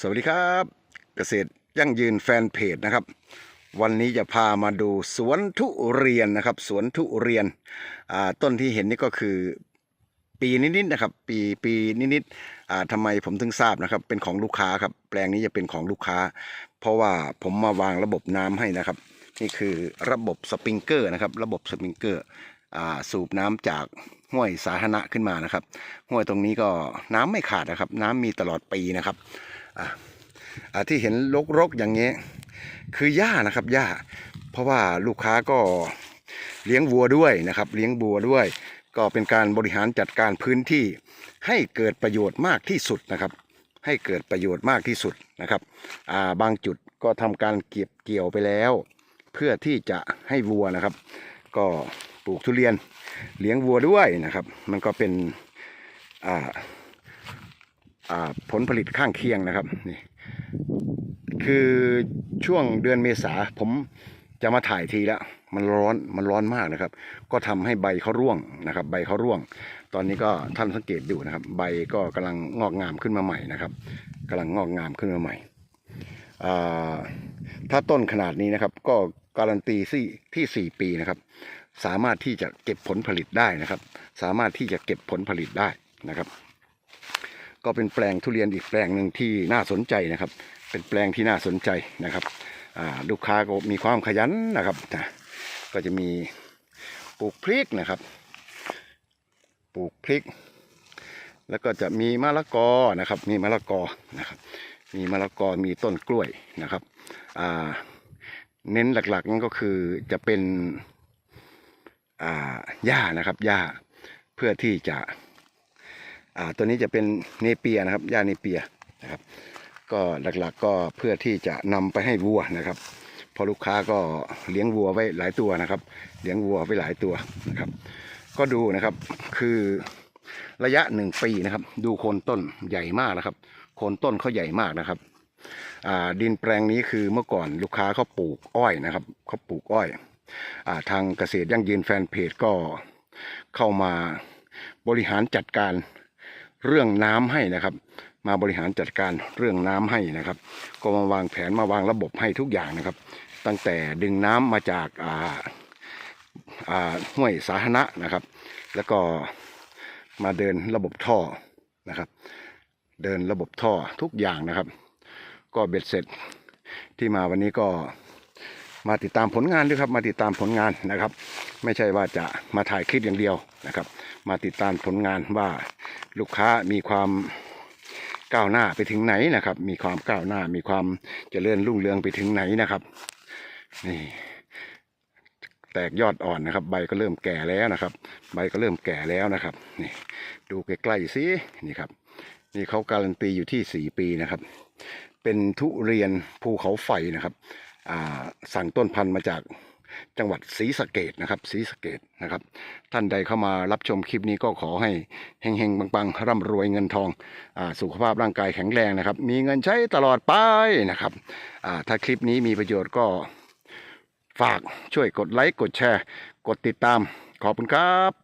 สวัสดีครับ เกษตรยั่งยืนแฟนเพจนะครับ วันนี้จะพามาดูสวนทุเรียนนะครับ สวนทุเรียนต้นที่เห็นนี่ก็คือปีนิดๆนะครับ ปีปีนิดๆทำไมผมถึงทราบนะครับ เป็นของลูกค้าครับ แปลงนี้จะเป็นของลูกค้า เพราะว่าผมมาวางระบบน้ำให้นะครับ นี่คือระบบสปริงเกอร์นะครับ ระบบสปริงเกอร์สูบน้ำจากห้วยสาธารณะขึ้นมานะครับห้วยตรงนี้ก็น้ำไม่ขาดนะครับ น้ำมีตลอดปีนะครับ ที่เห็นรกๆอย่างนี้ คือหญ้านะครับหญ้า เพราะว่าลูกค้าก็เลี้ยงวัวด้วยนะครับ เลี้ยงวัวด้วย ก็เป็นการบริหารจัดการพื้นที่ให้เกิดประโยชน์มากที่สุดนะครับ ให้เกิดประโยชน์มากที่สุดนะครับาบางจุดก็ทำการเก็บเกี่ยวไปแล้ว เพื่อที่จะให้วัวนะครับ ก็ปลูกทุเรียนเลี้ยงวัวด้วยนะครับ มันก็เป็นอ่า ผลผลิตข้างเคียงนะครับนี่คือช่วงเดือนเมษาผมจะมาถ่ายทีแล้วมันร้อนมันร้อนมากนะครับ ก็ทำให้ใบเขาร่วงนะครับ ใบเขาร่วง ตอนนี้ก็ท่านสังเกตดูนะครับ ใบก็กำลังงอกงามขึ้นมาใหม่นะครับกำลังงอกงามขึ้นมาใหม่ถ้าต้นขนาดนี้นะครับ ก็การันตีที่ที่สี่ปีนะครับ สามารถที่จะเก็บผลผลิตได้นะครับ สามารถที่จะเก็บผลผลิตได้นะครับ ก็เป็นแปลงทุเรียนอีกแปลงหนึ่งที่น่าสนใจนะครับ เป็นแปลงที่น่าสนใจนะครับลูกค้าก็มีความขยันนะครับนะก็จะมีปลูกพริกนะครับ ปลูกพริก แล้วก็จะมีมะละกอนะครับ มีมะละกอนะครับ มีมะละกอมีต้นกล้วยนะครับเน้นหลักๆนั่นก็คือจะเป็นหญ้านะครับหญ้าเพื่อที่จะ อ่าตัวนี้จะเป็นเนเปียนะครับหญ้าเนเปียนะครับ ก็หลักๆก็เพื่อที่จะนำไปให้วัวนะครับพอลูกค้าก็เลี้ยงวัวไว้หลายตัวนะครับ เลี้ยงวัวไว้หลายตัวนะครับ ก็ดูนะครับคือระยะหนึ่งปีนะครับ ดูโคนต้นใหญ่มากนะครับ โคนต้นเขาใหญ่มากนะครับอ่าดินแปลงนี้คือเมื่อก่อนลูกค้าเขาปลูกอ้อยนะครับเขาปลูกอ้อยอ่าทางเกษตรยั่งยืนแฟนเพจก็เข้ามาบริหารจัดการ เรื่องน้ำให้นะครับ มาบริหารจัดการเรื่องน้ำให้นะครับ ก็มาวางแผนมาวางระบบให้ทุกอย่างนะครับ ตั้งแต่ดึงน้ำมาจากอ่าอ่าห้วยสาธารณะนะครับ แล้วก็มาเดินระบบท่อนะครับ เดินระบบท่อทุกอย่างนะครับ ก็เบ็ดเสร็จที่มาวันนี้ก็ มาติดตามผลงานด้วยครับ มาติดตามผลงานนะครับ ไม่ใช่ว่าจะมาถ่ายคลิปอย่างเดียวนะครับ มาติดตามผลงานว่าลูกค้ามีความก้าวหน้าไปถึงไหนนะครับ มีความก้าวหน้ามีความจเจริญรุ่งเรืองไปถึงไหนนะครับ นี่ แตกยอดอ่อนนะครับ ใบก็เริ่มแก่แล้วนะครับ ใบก็เริ่มแก่แล้วนะครับ นี่ ดูใกล้ๆสินี่ครับ นี่เขาการันตีอยู่ที่สี่ปีนะครับ เป็นทุเรียนภูเขาไฟนะครับ สั่งต้นพันธุ์มาจากจังหวัดศรีสะเกดนะครับศรีสะเกดนะครับ ท่านใดเข้ามารับชมคลิปนี้ก็ขอให้เฮงๆปังๆร่ำรวยเงินทองอสุขภาพร่างกายแข็งแรงนะครับ มีเงินใช้ตลอดไปนะครับถ้าคลิปนี้มีประโยชน์ก็ฝากช่วยกดไลค์กดแชร์ กดติดตามขอบคุณครับ